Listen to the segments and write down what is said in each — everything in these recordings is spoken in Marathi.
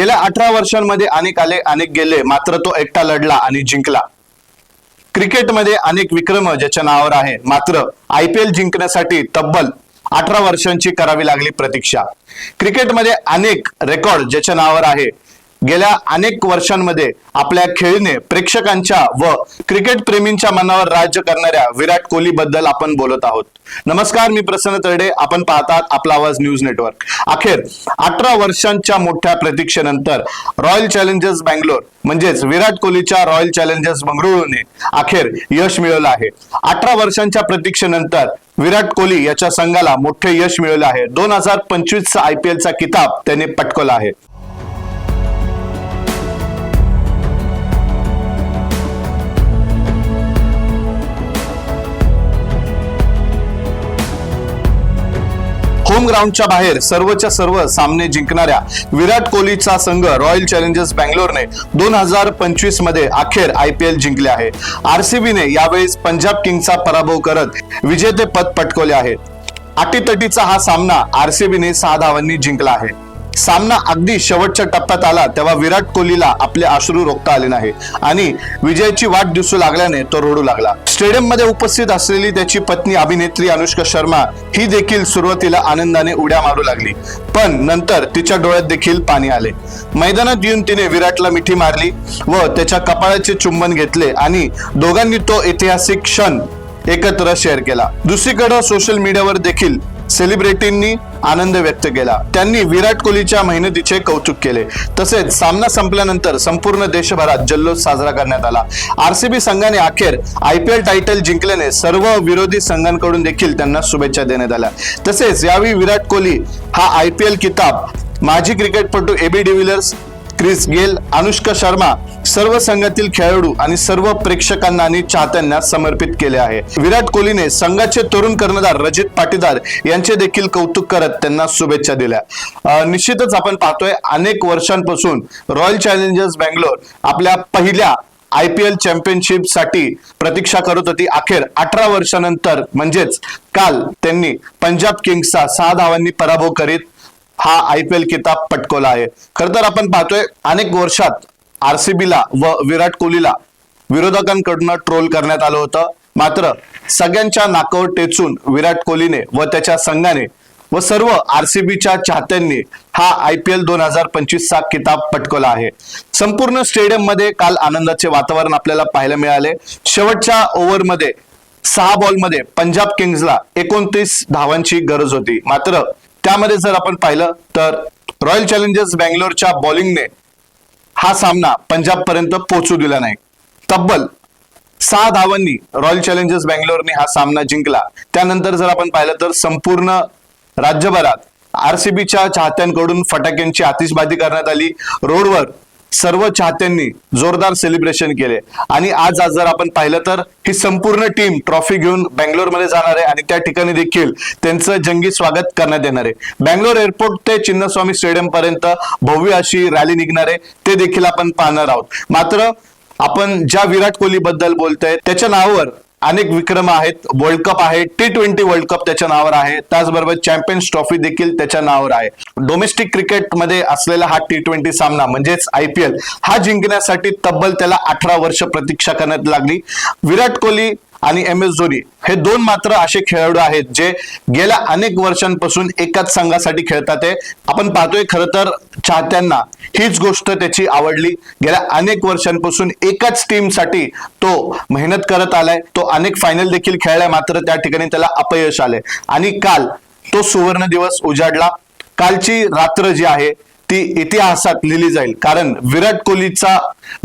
गेल्या अठरा वर्षांमध्ये अनेक आले अनेक गेले मात्र तो एकटा लढला आणि जिंकला. क्रिकेटमध्ये अनेक विक्रम ज्याच्या नावावर आहे. मात्र आय पी एल जिंकण्यासाठी तब्बल अठरा वर्षांची करावी लागली प्रतीक्षा. क्रिकेटमध्ये अनेक रेकॉर्ड ज्याच्या नावावर आहे. गेल्या अनेक वर्षांमध्ये आपल्या खेळीने प्रेक्षकांच्या व क्रिकेट प्रेमींच्या मनावर राज्य करणाऱ्या विराट कोहली बद्दल आपण बोलत आहोत. नमस्कार मी प्रसन्न तरडे. आपण पाहतात आपला आवाज न्यूज नेटवर्क. अखेर अठरा वर्षांच्या मोठ्या प्रतीक्षेनंतर रॉयल चॅलेंजर्स बँगलोर म्हणजेच विराट कोहलीच्या रॉयल चॅलेंजर्स बंगळुरूने अखेर यश मिळवलं आहे. अठरा वर्षांच्या प्रतीक्षेनंतर विराट कोहली याच्या संघाला मोठे यश मिळवले आहे. दोन हजार पंचवीसचा आय पी एलचा किताब त्याने पटकवला आहे. होम ग्राउंडच्या बाहेर सर्वच्या सर्व सामने जिंकणाऱ्या विराट कोहलीचा संघ रॉयल चॅलेंजर्स बँगलोरने दोन हजार पंचवीसमध्ये अखेर आय पी एल जिंकले आहे. आरसीबीने यावेळेस पंजाब किंगचा पराभव करत विजेतेपद पटकवले आहे. अटीतटीचा हा सामना आरसीबीने सहा धावांनी जिंकला आहे. सामना अगदी शेवटच्या टप्प्यात आला तेव्हा विराट कोहलीला आपले अश्रू रोखता आले नाही. आणि विजयाची वाट दिसू लागल्याने तो रडू लागला. स्टेडियममध्ये उपस्थित असलेली त्याची पत्नी अभिनेत्री अनुष्का शर्मा ही देखील सुरुवातीला आनंदाने उड्या मारू लागली. पण नंतर तिच्या डोळ्यात देखील पाणी आले. मैदानात येऊन तिने विराटला मिठी मारली व त्याच्या कपाळाचे चुंबन घेतले आणि दोघांनी तो ऐतिहासिक क्षण एकत्र शेअर केला. दुसरीकडे सोशल मीडियावर देखील सेलिब्रिटींनी आनंद व्यक्त केला. त्यांनी विराट कोहलीच्या मेहनतीचे कौतुक केले. तसेच सामना संपल्यानंतर संपूर्ण देशभरात जल्लोष साजरा करण्यात आला. आरसीबी संघाने अखेर आय पी एल टायटल जिंकल्याने सर्व विरोधी संघांकडून देखील त्यांना शुभेच्छा देण्यात आल्या. तसेच यावेळी विराट कोहली हा आय पी एल किताब माजी क्रिकेटपटू AB de Villiers Chris Gayle Anushka Sharma सर्व संघातील खेळाडू आणि सर्व प्रेक्षकांना आणि चाहत्यांना समर्पित केले आहे. विराट कोहलीने संघाचे तरुण कर्णधार रजित पाटीदार यांचे देखील कौतुक करत त्यांना शुभेच्छा दिल्या. निश्चितच आपण पाहतोय अनेक वर्षांपासून रॉयल चॅलेंजर्स बँगलोर आपल्या पहिल्या आय पी एल चॅम्पियनशिपसाठी प्रतीक्षा करत होती. अखेर अठरा वर्षानंतर म्हणजेच काल त्यांनी पंजाब किंग्सचा सहा धावांनी पराभव करीत हा आय पी एल किताब पटकवला आहे. खर तर आपण पाहतोय अनेक वर्षात आरसीबीला व विराट कोहलीला विरोधकांकडून ट्रोल करण्यात आलं होतं. मात्र सगळ्यांच्या नाकावर टेचून विराट कोहलीने व त्याच्या संघाने व सर्व आरसीबीच्या चाहत्यांनी हा आय पी एल दोन हजार पंचवीसचा किताब पटकवला आहे. संपूर्ण स्टेडियममध्ये काल आनंदाचे वातावरण आपल्याला पाहायला मिळाले. शेवटच्या ओव्हरमध्ये सहा बॉलमध्ये पंजाब किंग्सला एकोणतीस धावांची गरज होती. मात्र त्यामध्ये जर आपण पाहिलं तर रॉयल चॅलेंजर्स बँगलोरच्या बॉलिंगने हा सामना पंजाब पर्यंत पोहोचू दिला नाही. तब्बल सहा धावांनी रॉयल चॅलेंजर्स बँगलोरने हा सामना जिंकला. त्यानंतर जर आपण पाहिलं तर संपूर्ण राज्यभरात आरसीबीच्या चाहत्यांकडून फटाक्यांची आतिषबाजी करण्यात आली. रोडवर सर्व चाहत्यांनी जोरदार सेलिब्रेशन केले. आणि आज आज जर आपण पाहिलं तर ही संपूर्ण टीम ट्रॉफी घेऊन बँगलोरमध्ये जाणार आहे आणि त्या ठिकाणी देखील त्यांचं जंगी स्वागत करण्यात येणार आहे. बँगलोर एअरपोर्ट ते चिन्नस्वामी स्टेडियम पर्यंत भव्य अशी रॅली निघणार आहे. ते देखील आपण पाहणार आहोत. मात्र आपण ज्या विराट कोहली बद्दल बोलतोय त्याच्या नावावर अनेक विक्रम आहेत. वर्ल्ड कप आहे. टी ट्वेंटी वर्ल्ड कप त्याच्या नावावर आहे. त्याचबरोबर चॅम्पियन्स ट्रॉफी देखील त्याच्या नावावर आहे. डोमेस्टिक क्रिकेटमध्ये असलेला हा टी ट्वेंटी सामना म्हणजेच आय पी एल हा जिंकण्यासाठी तब्बल त्याला अठरा वर्ष प्रतीक्षा करण्यात लागली. विराट कोहली आणि एम एस धोनी हे दोन मात्र असे खेळाडू आहेत जे गेल्या अनेक वर्षांपासून एकाच संघासाठी खेळतात आहे. आपण पाहतोय खरं तर चाहत्यांना हीच गोष्ट त्याची आवडली. गेल्या अनेक वर्षांपासून एकाच टीमसाठी तो मेहनत करत आलाय. तो अनेक फायनल देखील खेळलाय. मात्र त्या ठिकाणी त्याला अपयश आले आणि काल तो सुवर्ण दिवस उजाडला. कालची रात्र जी आहे ती इतिहासात लिहिली जाईल. कारण विराट कोहलीचा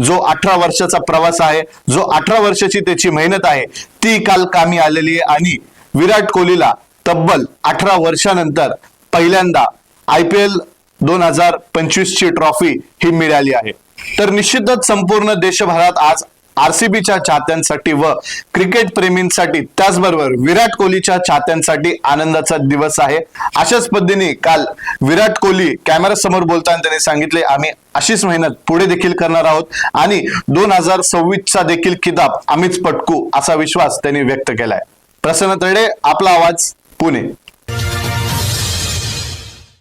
जो अठरा वर्षाचा प्रवास आहे जो अठरा वर्षाची त्याची मेहनत आहे ती काल कामी आलेली आहे आणि विराट कोहलीला तब्बल अठरा वर्षानंतर पहिल्यांदा आय पी एल दोन हजार पंचवीस ची ट्रॉफी ही मिळाली आहे. तर निश्चितच संपूर्ण देशभरात आज आरसीबीच्या चाहत्यांसाठी व क्रिकेट प्रेमींसाठी त्याचबरोबर विराट कोहलीच्या चाहत्यांसाठी आनंदाचा दिवस आहे. अशाच पद्धतीने काल विराट कोहली कॅमेरा समोर बोलताना त्यांनी सांगितले आम्ही अशीच मेहनत पुढे देखील करणार आहोत आणि दोन हजार सव्वीसचा देखील किताब आम्हीच पटकू असा विश्वास त्यांनी व्यक्त केलाय. प्रसन्न तडे आपला आवाज पुणे.